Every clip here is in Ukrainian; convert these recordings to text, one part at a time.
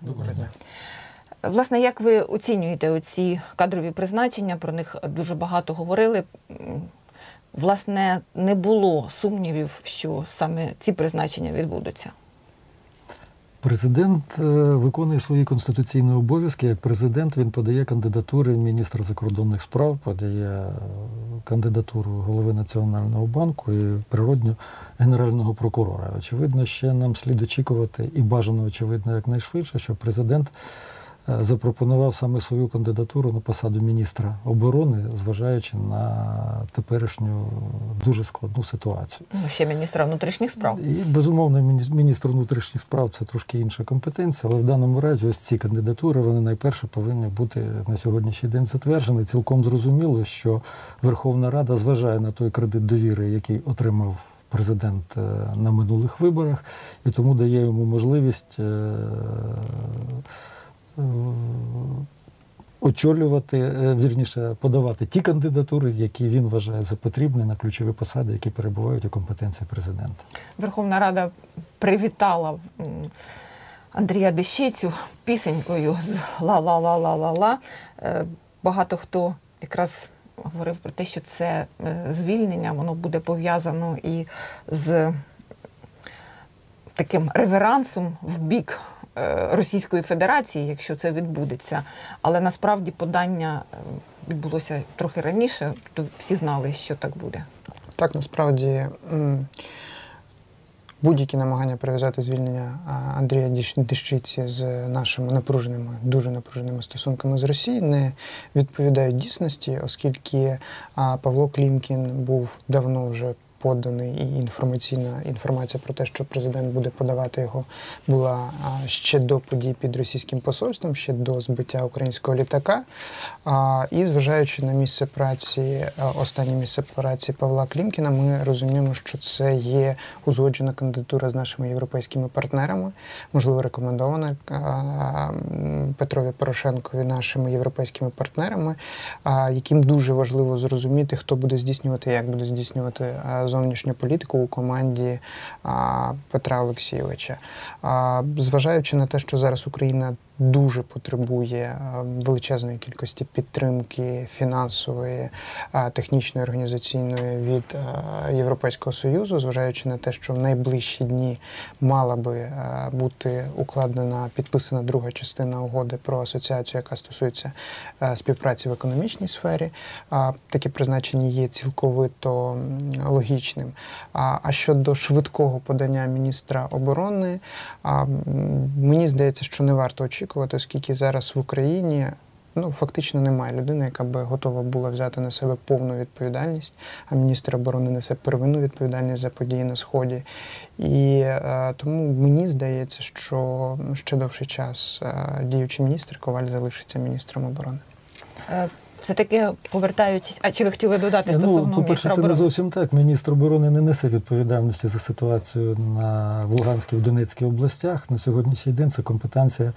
Доброго дня. Власне, як ви оцінюєте оці кадрові призначення? Про них дуже багато говорили. Власне, не було сумнівів, що саме ці призначення відбудуться. Президент е, виконує свої конституційні обов'язки. Як президент він подає кандидатури міністра закордонних справ, подає е, кандидатуру голови Національного банку і природньо генерального прокурора. Очевидно, ще нам слід очікувати, і бажано очевидно, якнайшвидше, що президент. Е, запропонував саме свою кандидатуру на посаду міністра оборони, зважаючи на теперішню дуже складну ситуацію. Ну, ще міністра внутрішніх справ. І безумовно, міністр внутрішніх справ це трошки інша компетенція, але в даному разі ось ці кандидатури вони найперше повинні бути на сьогоднішній день затверджені. Цілком зрозуміло, що Верховна Рада зважає на той кредит довіри, який отримав. Президент е, на минулих виборах і тому дає йому можливість е, очолювати, е, вірніше, подавати ті кандидатури, які він вважає за потрібне на ключові посади, які перебувають у компетенції президента. Верховна Рада привітала Андрія Дещицю пісенькою з ла-ла-ла-ла-ла-ла. Е, багато хто якраз говорив про те, що це звільнення, воно буде пов'язано і з таким реверансом в бік Е, Російської Федерації, якщо це відбудеться. Але насправді подання е, відбулося трохи раніше, то всі знали, що так буде. Так, насправді. Будь-які намагання прив'язати звільнення Андрія Дещиці з нашими напруженими, дуже напруженими стосунками з Росією не відповідають дійсності, оскільки Павло Клімкін був давно вже поданий і інформаційна інформація про те, що президент буде подавати його, була ще до подій під російським посольством, ще до збиття українського літака. І зважаючи на місце праці, останнє місце праці Павла Клімкіна, ми розуміємо, що це є узгоджена кандидатура з нашими європейськими партнерами, можливо, рекомендована Петрові Порошенкові нашими європейськими партнерами, яким дуже важливо зрозуміти, хто буде здійснювати, як буде здійснювати зовнішню політику у команді Петра Олексійовича. Зважаючи на те, що зараз Україна дуже потребує е, величезної кількості підтримки фінансової, е, технічної організаційної від е, Європейського союзу, зважаючи на те, що в найближчі дні мала би бути укладена підписана друга частина угоди про асоціацію, яка стосується співпраці в економічній сфері. Таке призначення є цілковито логічним. А щодо швидкого подання міністра оборони, мені здається, що не варто очікувати очікувати, оскільки зараз в Україні ну фактично немає людини, яка би готова була взяти на себе повну відповідальність, а міністр оборони несе первинну відповідальність за події на сході. І е, тому мені здається, що ще довший час е, діючий міністр Коваль залишиться міністром оборони. Е, все-таки повертаючись, а чи ви хотіли додати ну, стосовно ну, по-перше, це не зовсім так. Міністр оборони не несе відповідальності за ситуацію на в Луганській в Донецькій областях. На сьогоднішній день це компетенція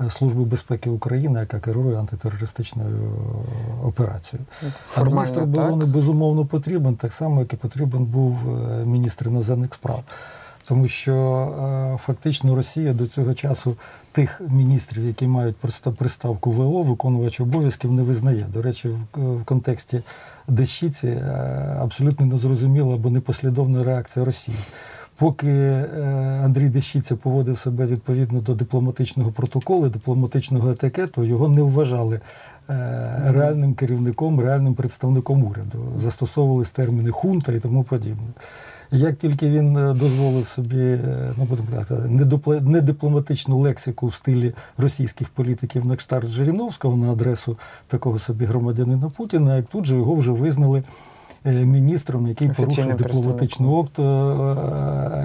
е, Служби безпеки України, яка керує антитерористичною е, операцією. А міністр оборони так. безумовно потрібен, так само, як і потрібен був е, міністр іноземних справ тому що е, фактично Росія до цього часу тих міністрів, які мають просто приставку ВО, виконувач обов'язків, не визнає. До речі, в контексті Дещиці е, абсолютно незрозуміла або непослідовна реакція Росії. Поки е, Андрій Дещиця поводив себе відповідно до дипломатичного протоколу, дипломатичного етикету, його не вважали реальним керівником, реальним представником уряду. Застосовувались терміни хунта і тому подібне. Як тільки він е, дозволив собі, е, ну будемо казати, недипломатичну лексику в стилі російських політиків на кштарт Жириновського на адресу такого собі громадянина Путіна, як тут же його вже визнали. Е, міністром, який порушує дипломатичну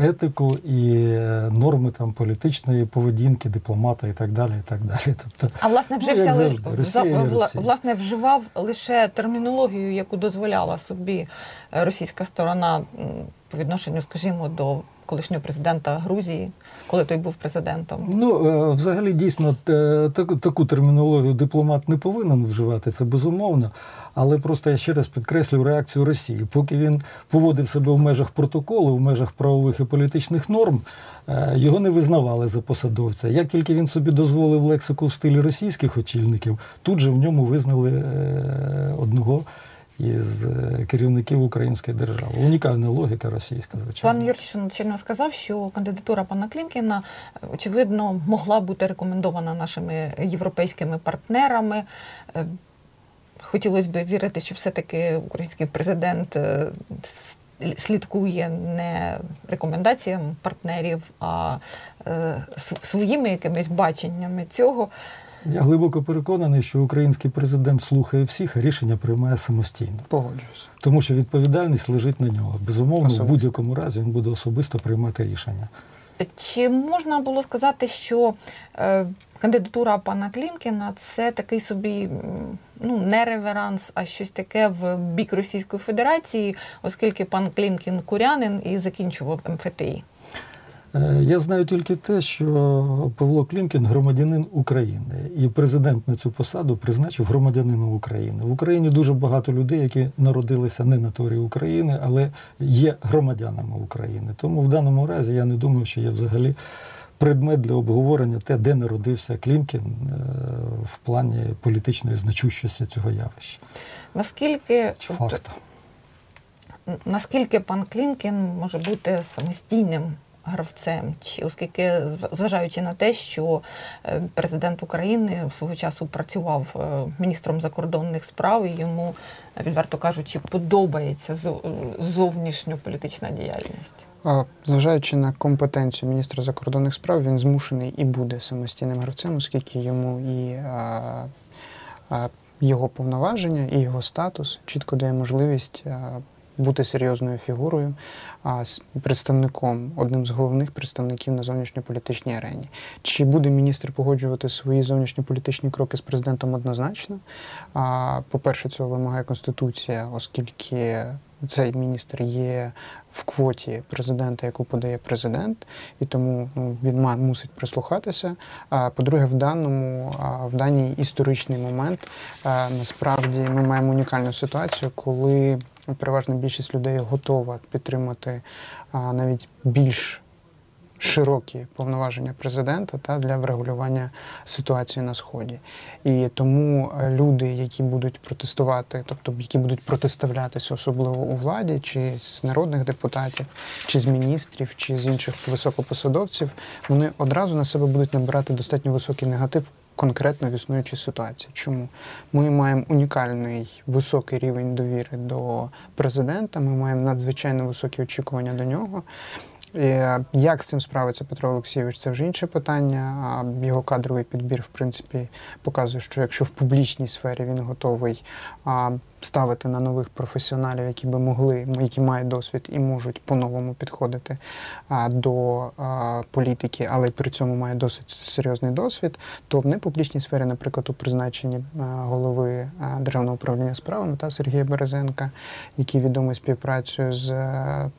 етику і норми там політичної поведінки, дипломата і так далі. і так далі. Тобто, А власне вже ну, завжди, Росія, Росія. власне вживав лише термінологію, яку дозволяла собі російська сторона по відношенню, скажімо, до колишнього президента Грузії, коли той був президентом. Ну, е, взагалі, дійсно, таку, термінологію дипломат не повинен вживати, це безумовно. Але просто я ще раз підкреслю реакцію Росії. Поки він поводив себе в межах протоколу, в межах правових і політичних норм, е, його не визнавали за посадовця. Як тільки він собі дозволив лексику в стилі російських очільників, тут же в ньому визнали е, одного із е, керівників української держави. Унікальна логіка російська, звичайно. Пан Юрчишин щойно сказав, що кандидатура пана Клімкіна, е, очевидно, могла бути рекомендована нашими європейськими партнерами. Е, Хотілося б вірити, що все-таки український президент слідкує не рекомендаціям партнерів, а своїми якимись баченнями цього. Я глибоко переконаний, що український президент слухає всіх, а рішення приймає самостійно. Погоджуюсь. Тому що відповідальність лежить на нього. Безумовно, Особисто. в будь-якому разі він буде особисто приймати рішення. Чи можна було сказати, що е, кандидатура пана Клімкіна це такий собі ну, не реверанс, а щось таке в бік Російської Федерації, оскільки пан Клімкін курянин і закінчував МФТІ? Е, Я знаю тільки те, що Павло Клімкін громадянин України, і президент на цю посаду призначив громадянина України. В Україні дуже багато людей, які народилися не на території України, але є громадянами України. Тому в даному разі я не думаю, що є взагалі предмет для обговорення те, де народився Клімкін е, в плані політичної значущості цього явища Наскільки, чи факту. наскільки пан Клімкін може бути самостійним гравцем, чи оскільки, зв- зважаючи на те, що е, президент України свого часу працював е, міністром закордонних справ, і йому, е, відверто кажучи, подобається зо- зовнішньополітична діяльність. Зважаючи на компетенцію міністра закордонних справ, він змушений і буде самостійним гравцем, оскільки йому і а, а, його повноваження, і його статус чітко дає можливість а, бути серйозною фігурою, а, представником, одним з головних представників на зовнішньополітичній арені. Чи буде міністр погоджувати свої зовнішньополітичні кроки з президентом однозначно? По-перше, цього вимагає Конституція, оскільки цей міністр є в квоті президента, яку подає президент, і тому ну, він мусить прислухатися. А по-друге, в даному в даний історичний момент насправді ми маємо унікальну ситуацію, коли переважна більшість людей готова підтримати а, навіть більш широкі повноваження президента та для врегулювання ситуації на сході. І тому е, люди, які будуть протестувати, тобто які будуть протиставлятися, особливо у владі, чи з народних депутатів, чи з міністрів, чи з інших високопосадовців, вони одразу на себе будуть набирати достатньо високий негатив. Конкретно в існуючій ситуації. Чому ми маємо унікальний високий рівень довіри до президента? Ми маємо надзвичайно високі очікування до нього. Е, Як з цим справиться Петро Олексійович, це вже інше питання. Його кадровий підбір, в принципі, показує, що якщо в публічній сфері він готовий ставити на нових професіоналів, які би могли, які мають досвід і можуть по-новому підходити а, до а, політики, але при цьому має досить серйозний досвід, то в непублічній сфері, наприклад, у призначенні а, голови державного управління справами та Сергія Березенка, який відомий співпрацею з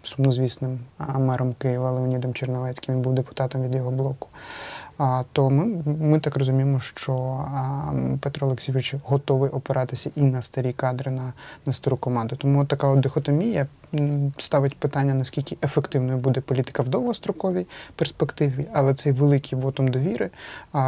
сумнозвісним мером Києва Леонідом Черновецьким, він був депутатом від його блоку. То ми, ми так розуміємо, що Петро Олексійович готовий опиратися і на старі кадри, на, на стару команду. Тому така от дихотомія ставить питання, наскільки ефективною буде політика в довгостроковій перспективі, але цей великий вотум довіри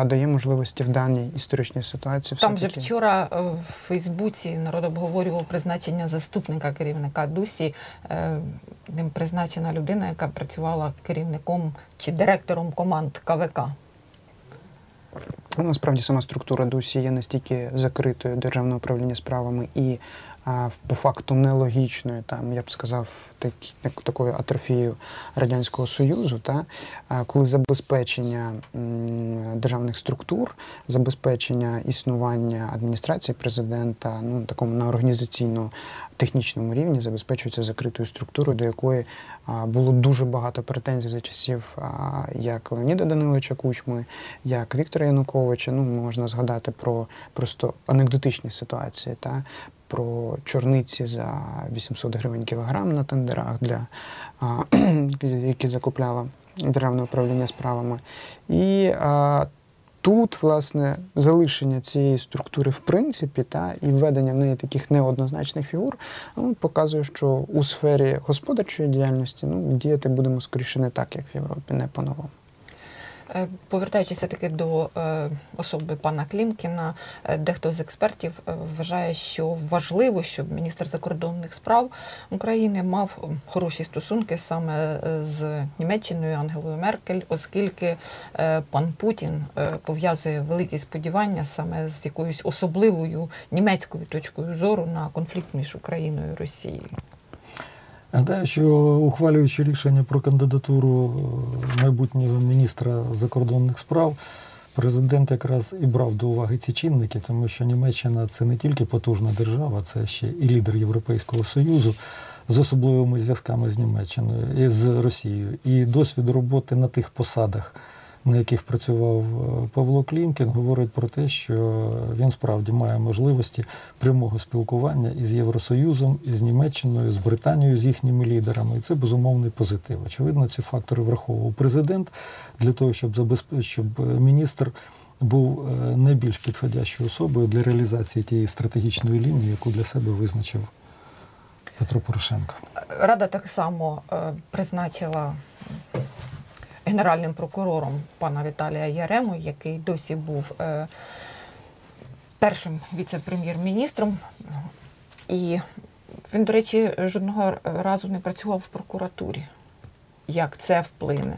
дає можливості в даній історичній ситуації. Там же вчора е, в Фейсбуці народ обговорював призначення заступника керівника Дусі. Е, Ним призначена людина, яка працювала керівником чи директором команд КВК. Ну, насправді сама структура ДУСі є настільки закритою державне управління справами і по факту нелогічною, там я б сказав, так, такою атрофією радянського союзу, та коли забезпечення державних структур, забезпечення існування адміністрації президента, ну такому на організаційно технічному рівні забезпечується закритою структурою, до якої було дуже багато претензій за часів як Леоніда Даниловича Кучми, як Віктора Януковича. Ну, можна згадати про просто анекдотичні ситуації. Та? Про чорниці за 800 гривень кілограм на тендерах, для, а, які закупляло Державне управління справами. І а, тут, власне, залишення цієї структури в принципі та і введення в неї таких неоднозначних фігур ну, показує, що у сфері господарчої діяльності ну, діяти будемо скоріше не так, як в Європі, не по-новому. Е, Повертаючись таки до е, особи пана Клімкіна, е, дехто з експертів вважає, що важливо, щоб міністр закордонних справ України мав хороші стосунки саме з Німеччиною Ангелою Меркель, оскільки пан Путін пов'язує великі сподівання саме з якоюсь особливою німецькою точкою зору на конфлікт між Україною і Росією. Гадаю, що ухвалюючи рішення про кандидатуру е, майбутнього міністра закордонних справ, президент якраз і брав до уваги ці чинники, тому що Німеччина це не тільки потужна держава, це ще і лідер Європейського Союзу з особливими зв'язками з Німеччиною і з Росією. І досвід роботи на тих посадах, на яких працював е, Павло Клімкін, говорить про те, що він справді має можливості прямого спілкування із Євросоюзом, із Німеччиною, з Британією, з їхніми лідерами. І це безумовний позитив. Очевидно, ці фактори враховував президент для того, щоб забезпечити, щоб міністр. Був е, найбільш підходящою особою для реалізації тієї стратегічної лінії, яку для себе визначив Петро Порошенко. Рада так само е, призначила генеральним прокурором пана Віталія Ярему, який досі був е, першим віце-прем'єр-міністром. І він, до речі, жодного разу не працював в прокуратурі. Як це вплине?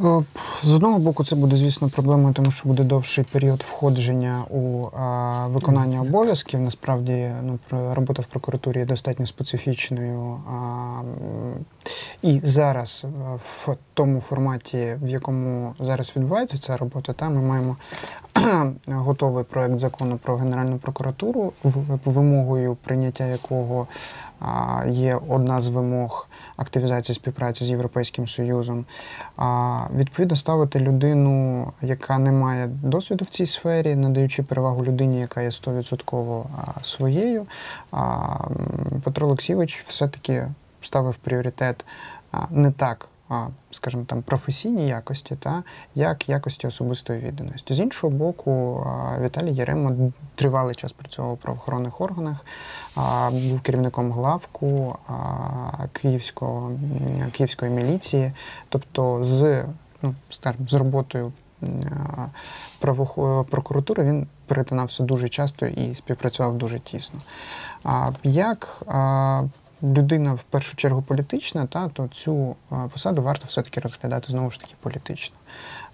О, З одного боку, це буде, звісно, проблемою, тому що буде довший період входження у а, виконання обов'язків. Насправді, ну, робота в прокуратурі є достатньо специфічною. А, і зараз в тому форматі, в якому зараз відбувається ця робота, та ми маємо готовий проект закону про Генеральну прокуратуру, вимогою прийняття якого є одна з вимог активізації співпраці з Європейським Союзом. Відповідно, ставити людину, яка не має досвіду в цій сфері, надаючи перевагу людині, яка є 100% своєю. Петро Олексійович все-таки ставив пріоритет не так. Скажімо, там професійні якості, та як якості особистої відданості. З іншого боку, Віталій Єремо тривалий час працював у правоохоронних органах, був керівником главку Київського, Київської міліції, тобто з, ну, з роботою прокуратури він перетинався дуже часто і співпрацював дуже тісно. Як людина в першу чергу політична, та, то цю посаду варто все-таки розглядати знову ж таки політично.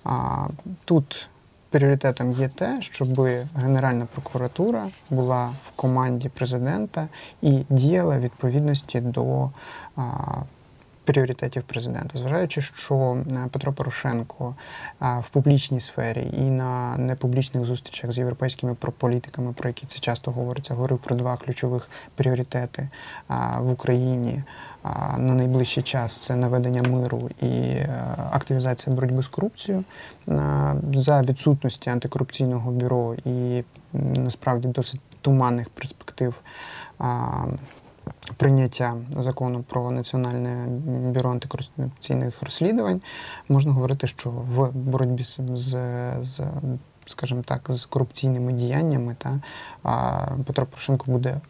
А, тут пріоритетом є те, щоб Генеральна прокуратура була в команді президента і діяла відповідності до пріоритетів президента, зважаючи, що е, Петро Порошенко в публічній сфері і на непублічних зустрічах з європейськими про- політиками, про які це часто говориться, говорив про два ключових пріоритети в Україні. На найближчий час це наведення миру і е, активізація боротьби з корупцією за відсутності антикорупційного бюро і насправді досить туманних перспектив прийняття закону про національне бюро антикорупційних розслідувань, можна говорити, що в боротьбі з, з, скажімо так, з корупційними діяннями та Петро Порошенко буде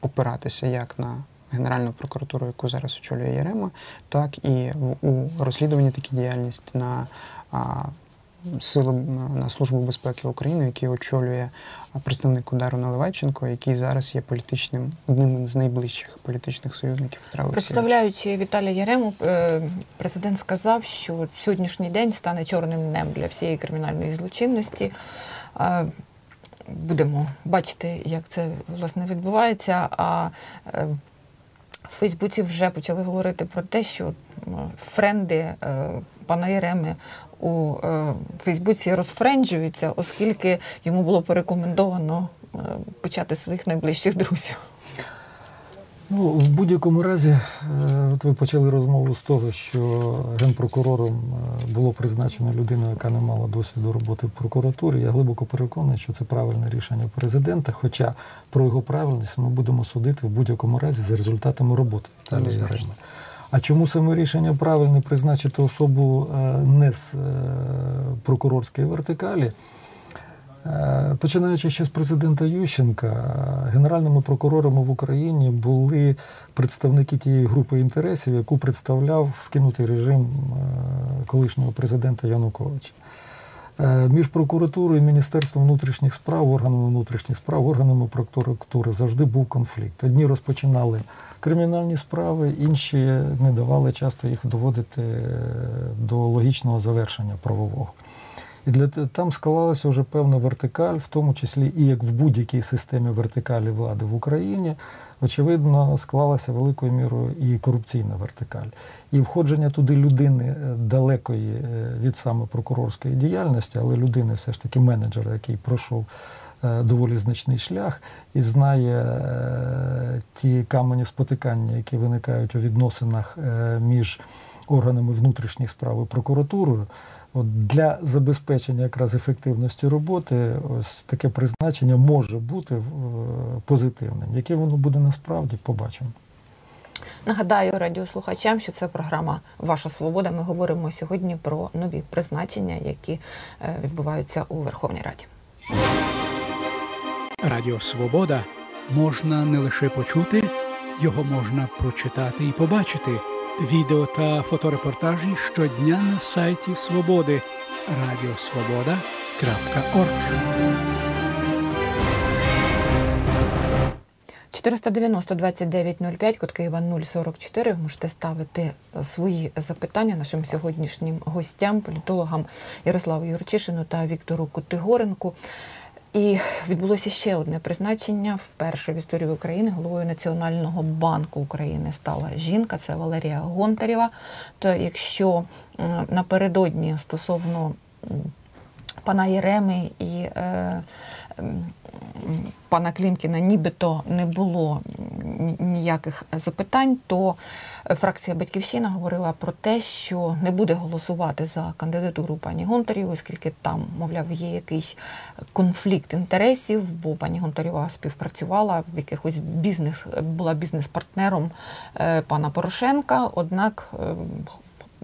опиратися як на Генеральну прокуратуру, яку зараз очолює Єрема, так і в- у розслідуванні такі діяльність на сили на службу безпеки України, який очолює представник удару Наливайченко, який зараз є політичним одним з найближчих політичних союзників Петра Представляючи Віталія Ярему, е, президент сказав, що сьогоднішній день стане чорним днем для всієї кримінальної злочинності. Е, Будемо бачити, як це власне відбувається. А е, в Фейсбуці вже почали говорити про те, що френди е, пана Єреми у е, Фейсбуці розфренджуються, оскільки йому було порекомендовано е, почати своїх найближчих друзів. Ну, в будь-якому разі, от ви почали розмову з того, що генпрокурором було призначено людину, яка не мала досвіду роботи в прокуратурі. Я глибоко переконаний, що це правильне рішення президента. Хоча про його правильність ми будемо судити в будь-якому разі за результатами роботи Віталія Однозначно. А чому саме рішення правильне призначити особу е, не з е, прокурорської вертикалі? Е, Починаючи ще з президента Ющенка, е, генеральними прокурорами в Україні були представники тієї групи інтересів, яку представляв скинутий режим е, колишнього президента Януковича. Між прокуратурою і Міністерством внутрішніх справ, органами внутрішніх справ, органами прокуратури завжди був конфлікт. Одні розпочинали кримінальні справи, інші не давали часто їх доводити до логічного завершення правового. І для там склалася вже певна вертикаль, в тому числі і як в будь-якій системі вертикалі влади в Україні, очевидно, склалася великою мірою і корупційна вертикаль. І входження туди людини е, далекої е, від саме прокурорської діяльності, але людини все ж таки менеджера, який пройшов е, доволі значний шлях і знає ті камені спотикання, які виникають у відносинах між органами внутрішніх справ і прокуратурою. От для забезпечення якраз ефективності роботи, ось таке призначення може бути е, позитивним. Яке воно буде насправді, побачимо. Нагадаю радіослухачам, що це програма Ваша Свобода. Ми говоримо сьогодні про нові призначення, які е, відбуваються у Верховній Раді. Радіо Свобода можна не лише почути, його можна прочитати і побачити. Відео та фоторепортажі щодня на сайті Свободи радіосвобода.орг. 490 2905, код Києва 044. Ви можете ставити свої запитання нашим сьогоднішнім гостям, політологам Ярославу Юрчишину та Віктору Котигоренку. І відбулося ще одне призначення. Вперше в історії України головою Національного банку України стала жінка, це Валерія Гонтарєва. То якщо напередодні стосовно пана Єреми і е, пана Клімкіна нібито не було ніяких запитань, то фракція Батьківщина говорила про те, що не буде голосувати за кандидатуру пані Гонтарєвої, оскільки там, мовляв, є якийсь конфлікт інтересів, бо пані Гонтарєва співпрацювала в якихось бізнес, була бізнес-партнером е, пана Порошенка. Однак е,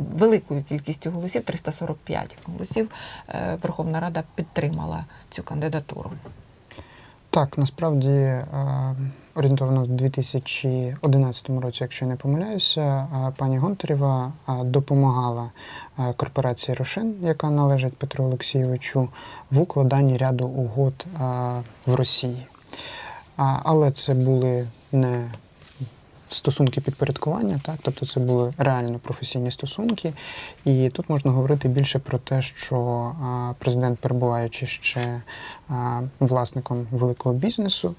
великою кількістю голосів, 345 голосів, е, Верховна Рада підтримала цю кандидатуру. Так, насправді е, орієнтовно в 2011 році, якщо не помиляюся, е, пані Гонтарєва допомагала корпорації Рошен, яка належить Петру Олексійовичу, в укладанні ряду угод в Росії. Але це були не стосунки підпорядкування, так, тобто це були реально професійні стосунки. І тут можна говорити більше про те, що президент, перебуваючи ще власником великого бізнесу,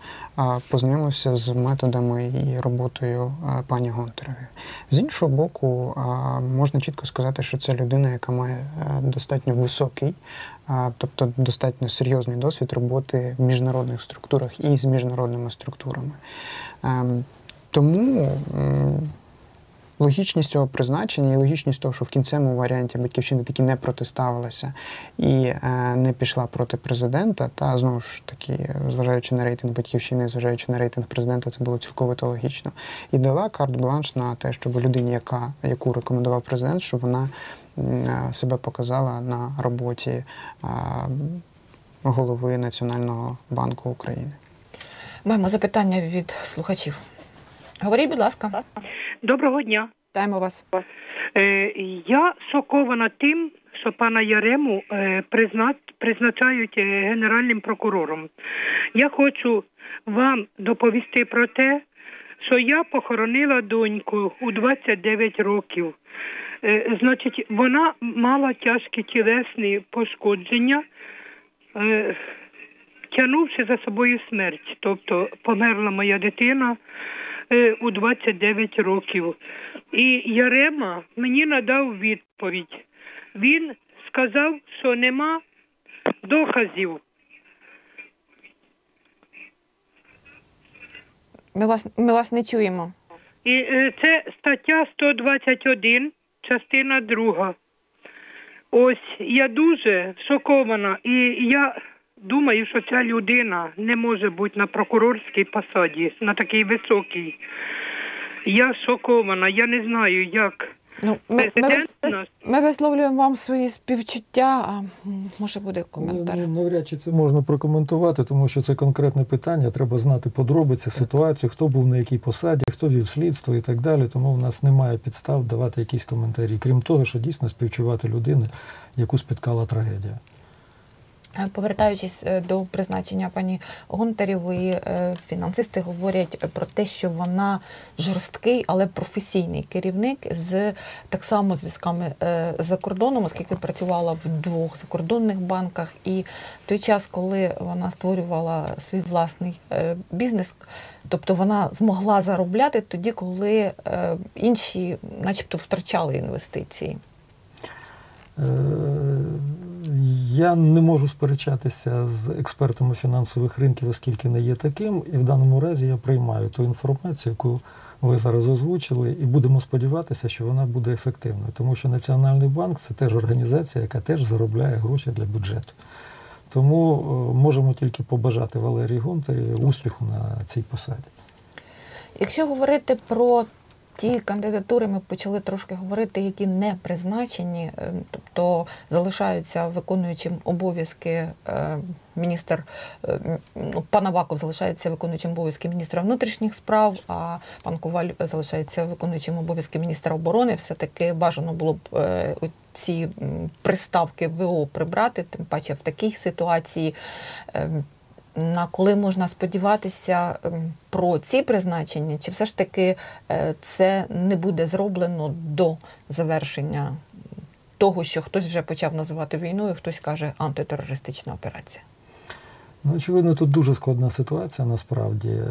познайомився з методами і роботою пані Гонтаревої. З іншого боку, можна чітко сказати, що це людина, яка має е, достатньо високий, тобто достатньо серйозний досвід роботи в міжнародних структурах і з міжнародними структурами. Тому логічність цього призначення і логічність того, що в кінцевому варіанті батьківщина таки не протиставилася і е, не пішла проти президента, та знову ж таки, зважаючи на рейтинг батьківщини, зважаючи на рейтинг президента, це було цілковито логічно. І дала карт-бланш на те, щоб людині, яка, яку рекомендував президент, щоб вона е, себе показала на роботі е, голови Національного банку України. Маємо запитання від слухачів. Говоріть, будь ласка, Доброго дня. вітаємо вас. Е, я шокована тим, що пана Ярему е, призна... призначають е, генеральним прокурором. Я хочу вам доповісти про те, що я похоронила доньку у 29 років. Значить, вона мала тяжкі тілесні пошкодження. Тягнувши за собою смерть. Тобто померла моя дитина у 29 років. І Ярема мені надав відповідь. Він сказав, що нема доказів. Ми вас, ми вас не чуємо. І е, це стаття 121, частина друга. Ось я дуже шокована, і я думаю, що ця людина не може бути на прокурорській посаді, на такій високій. Я шокована, я не знаю, як. Ну, ми, ми, вис- ми висловлюємо вам свої співчуття, а може буде коментар. Ну, навряд чи це можна прокоментувати, тому що це конкретне питання. Треба знати подробиці, ситуацію, хто був на якій посаді, хто вів слідство і так далі. Тому в нас немає підстав давати якісь коментарі. Крім того, що дійсно співчувати людини, яку спіткала трагедія. Е, Повертаючись е, до призначення пані Гонтарєвої, е, фінансисти говорять про те, що вона жорсткий, але професійний керівник з так само зв'язками за кордоном, оскільки працювала в двох закордонних банках. І в той час, коли вона створювала свій власний бізнес, тобто вона змогла заробляти тоді, коли інші, начебто, втрачали інвестиції. Е, Я не можу сперечатися з експертами фінансових ринків, оскільки не є таким. І в даному разі я приймаю ту інформацію, яку ви зараз озвучили, і будемо сподіватися, що вона буде ефективною, тому що Національний банк це теж організація, яка теж заробляє гроші для бюджету. Тому е, можемо тільки побажати Валерії Гонтареві успіху на цій посаді. Якщо говорити про ті кандидатури, ми почали трошки говорити, які не призначені, е, тобто залишаються виконуючим обов'язки е, міністр е, ну, пан Аваков залишається виконуючим обов'язки міністра внутрішніх справ, а пан Коваль залишається виконуючим обов'язки міністра оборони. Все таки бажано було б ці приставки ВО прибрати, тим паче в такій ситуації. На коли можна сподіватися ем, про ці призначення, чи все ж таки е, це не буде зроблено до завершення того, що хтось вже почав називати війною, хтось каже антитерористична операція? Ну, очевидно, тут дуже складна ситуація насправді. Е,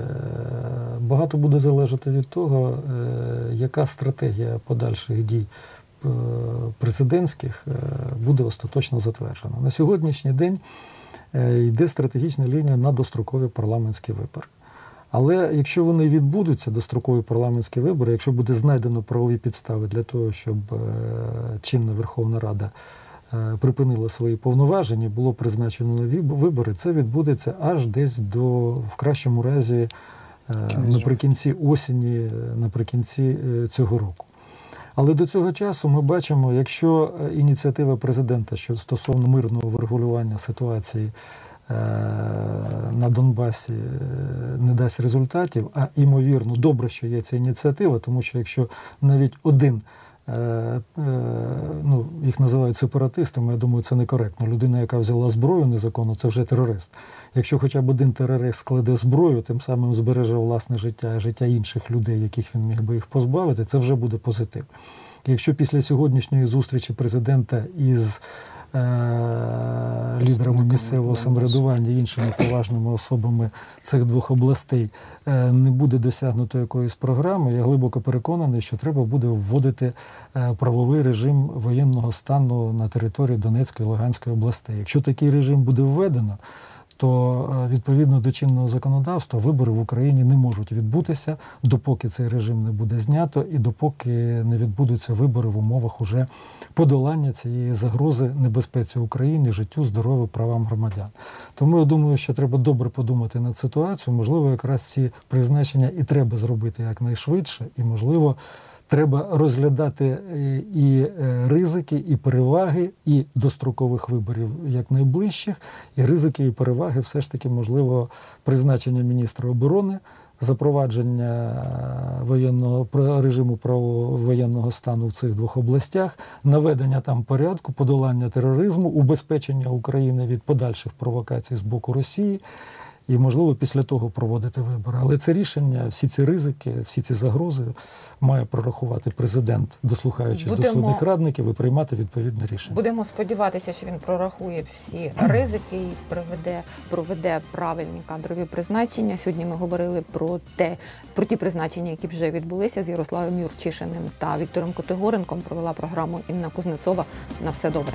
Багато буде залежати від того, е, яка стратегія подальших дій президентських буде остаточно затверджена. На сьогоднішній день йде стратегічна лінія на дострокові парламентські вибори. Але якщо вони відбудуться, дострокові парламентські вибори, якщо буде знайдено правові підстави для того, щоб е, чинна Верховна Рада е, припинила свої повноваження, було призначено нові вибори, це відбудеться аж десь до, в кращому разі, е, наприкінці осені, е, наприкінці е, цього року. Але до цього часу ми бачимо, якщо е, ініціатива президента що стосовно мирного врегулювання ситуації е, на Донбасі е, не дасть результатів, а ймовірно, добре, що є ця ініціатива, тому що якщо навіть один ну, їх називають сепаратистами, я думаю, це некоректно. Людина, яка взяла зброю незаконно, це вже терорист. Якщо хоча б один терорист складе зброю, тим самим збереже власне життя, і життя інших людей, яких він міг би їх позбавити, це вже буде позитив. Якщо після сьогоднішньої зустрічі президента із е, лідерами місцевого самоврядування іншими поважними особами цих двох областей е, не буде досягнуто якоїсь програми, я глибоко переконаний, що треба буде вводити е, правовий режим воєнного стану на території Донецької і Луганської областей. Якщо такий режим буде введено, то е, відповідно до чинного законодавства вибори в Україні не можуть відбутися, допоки цей режим не буде знято, і допоки не відбудуться вибори в умовах уже подолання цієї загрози небезпеці Україні, життю, здоров'ю, правам громадян. Тому я думаю, що треба добре подумати над ситуацією. Можливо, якраз ці призначення і треба зробити якнайшвидше, і можливо. Треба розглядати е, і е, ризики, і переваги, і дострокових виборів як найближчих, і ризики, і переваги все ж таки можливо призначення міністра оборони, запровадження воєнного режиму правового воєнного стану в цих двох областях, наведення там порядку, подолання тероризму, убезпечення України від подальших провокацій з боку Росії. І, можливо, після того проводити вибори. Але це рішення, всі ці ризики, всі ці загрози має прорахувати президент, дослухаючись до Будемо- судних радників і приймати відповідне рішення. Будемо сподіватися, що він прорахує всі ризики і проведе, проведе правильні кадрові призначення. Сьогодні ми говорили про те, про ті призначення, які вже відбулися з Ярославом Юрчишиним та Віктором Котигоренком. Провела програму Інна Кузнецова. На все добре.